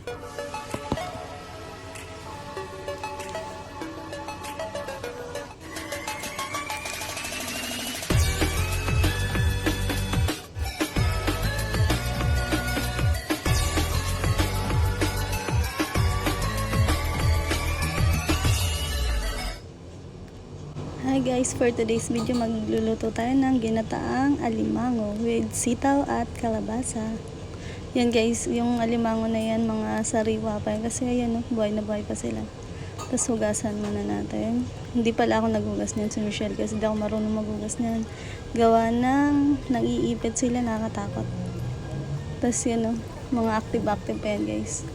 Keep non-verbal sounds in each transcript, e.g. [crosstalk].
Hi guys, for today's video magluluto tayo ng ginataang alimango with sitaw at kalabasa. Yan guys, yung alimango na yan mga sariwa pa yan kasi ayan no, buhay na buhay pa sila. Tapos hugasan muna natin. Hindi pala ako naghugas niyan si Michelle kasi hindi ako marunong maghugas niyan. Gawa ng nang-iipit sila, nakakatakot. Tapos yun no, mga active-active pa yan guys.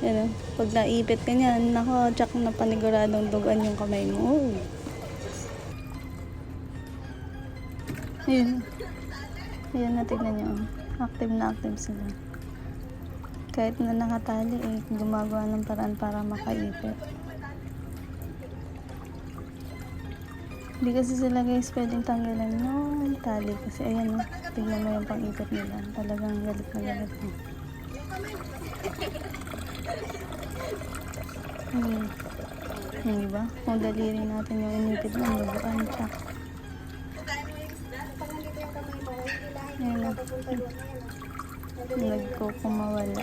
Yan no, pag naipit ka niyan, nako, tsak na paniguradong dugan yung kamay mo. Oh. Ayun. Ayun na, tignan nyo. Active na active sila. Kahit na nakatali, eh, gumagawa ng paraan para makaipit. Hindi kasi sila guys pwedeng tanggalan ng tali kasi ayan o, tignan mo yung pang-ipit nila. Talagang galit na galit mo. Hmm. Hindi ba? Kung daliri natin yung inipit mo, lubuan, tsak. Ayan. Nagkukumawala.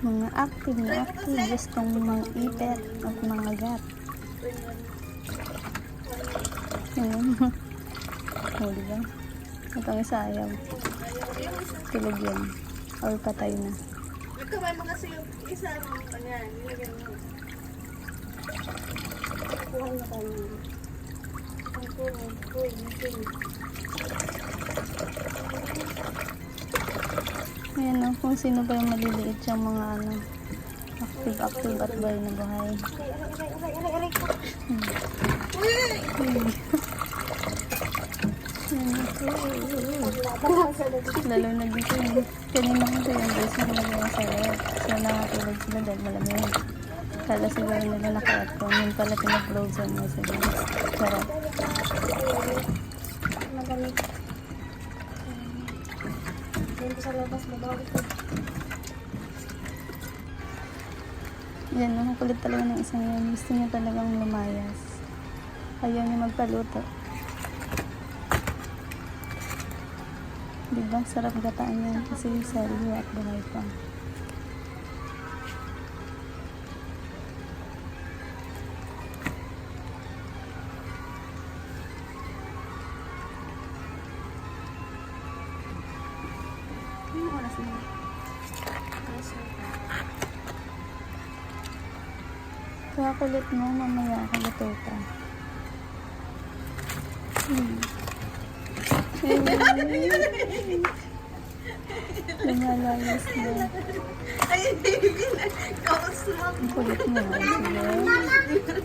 Mga active na active gustong mga ipet at mga gat. Ayan. [laughs] O, diba? Ito ang isa ayaw. Tulog yan. Or patay na. Kamay mo kasi yung isa mo, kanyan, nilagyan mo. Kuha na tayo. Ang kuha, kuha, kuha. Ayan o, kung sino pa yung maliliit siyang mga ano, active-active at buhay na buhay. Hmm. Uy! Hmm. Ayan. Lalo na dito eh. Kanina ko ito yung guys na nilagay sa loob. So nakatulog sila dahil malamig. Kala siguro nila naka-aircon. Yun pala pinag-frozen mo sila. Sarap. Magamit. Dito sa labas, mabawit ko. Yan, ang kulit talaga ng isang yan. Gusto niya talagang lumayas. Ayaw niya magpaluto. Diba? Sarap gataan yan kasi sariwa at buhay pa. Ano oras na? Kaya kulit mo, mamaya kaluto ka. Hmm. Lumalayas na. Ay, hindi na. Kaos lang. Ang kulit mo. Sige.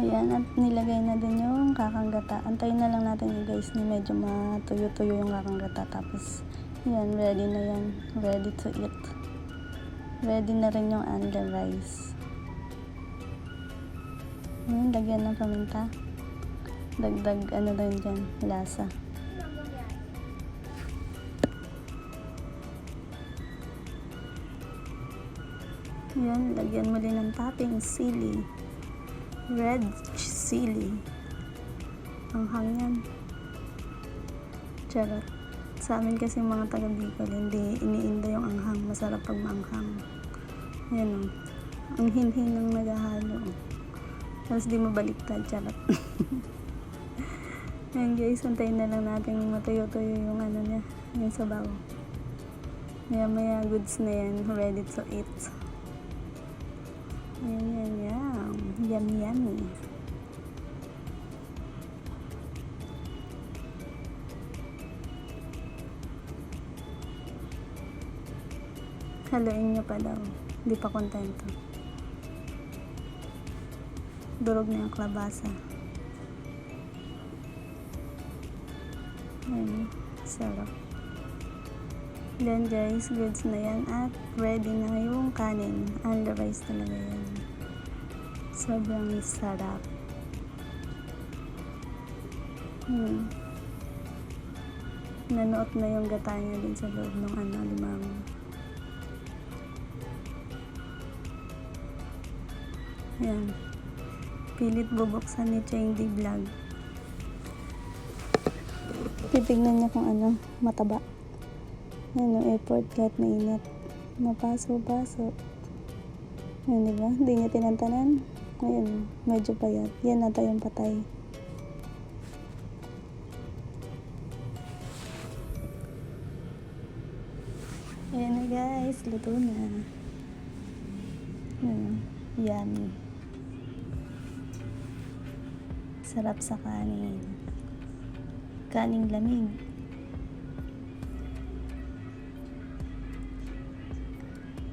Ayan, at nilagay na din yung kakanggata. Antayin na lang natin yun guys na medyo matuyo-tuyo yung kakanggata. Tapos, yan, ready na yan. Ready to eat. Ready na rin yung under rice. Ayan, lagyan ng paminta. Dagdag, ano rin dyan, lasa. Yan, lagyan mo din ng topping, sili. Red sili. Ang hangyan. Charot. Sa amin kasi mga taga Bicol, hindi iniinda yung anghang. Masarap pag maanghang. Ayan o. Ang hinhin ng naghahalo. Tapos di mabaliktad. Charot. [laughs] Ayan guys, antayin na lang natin matuyo-tuyo yung ano niya. Yung sabaw. Maya maya goods na yan. Ready to eat. Ayan, yan, yan. Yummy, yummy. Haluin nyo pa daw. Hindi pa kontento. Durog na yung klabasa. Ayan, sarap. Then guys, goods na yan at ready na yung kanin. Rice talaga yan. Sobrang sarap. Hmm. Nanuot na yung gata niya din sa loob ng ano, limango. Yan. Pilit bubuksan ni Cheng di vlog. Titignan niya kung ano, mataba. Yan yung airport kahit mainit. Mapaso-paso. Yan, di ba? Hindi niya tinantanan. Ngayon, medyo payat. Yan nata yung patay. Ayan na guys, luto na. Hmm, yummy. Sarap sa kanin. Kaning lamig.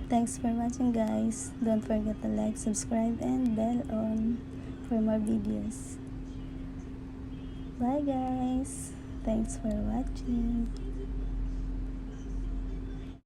Thanks for watching guys. Don't forget to like, subscribe, and bell on for more videos. Bye guys. Thanks for watching.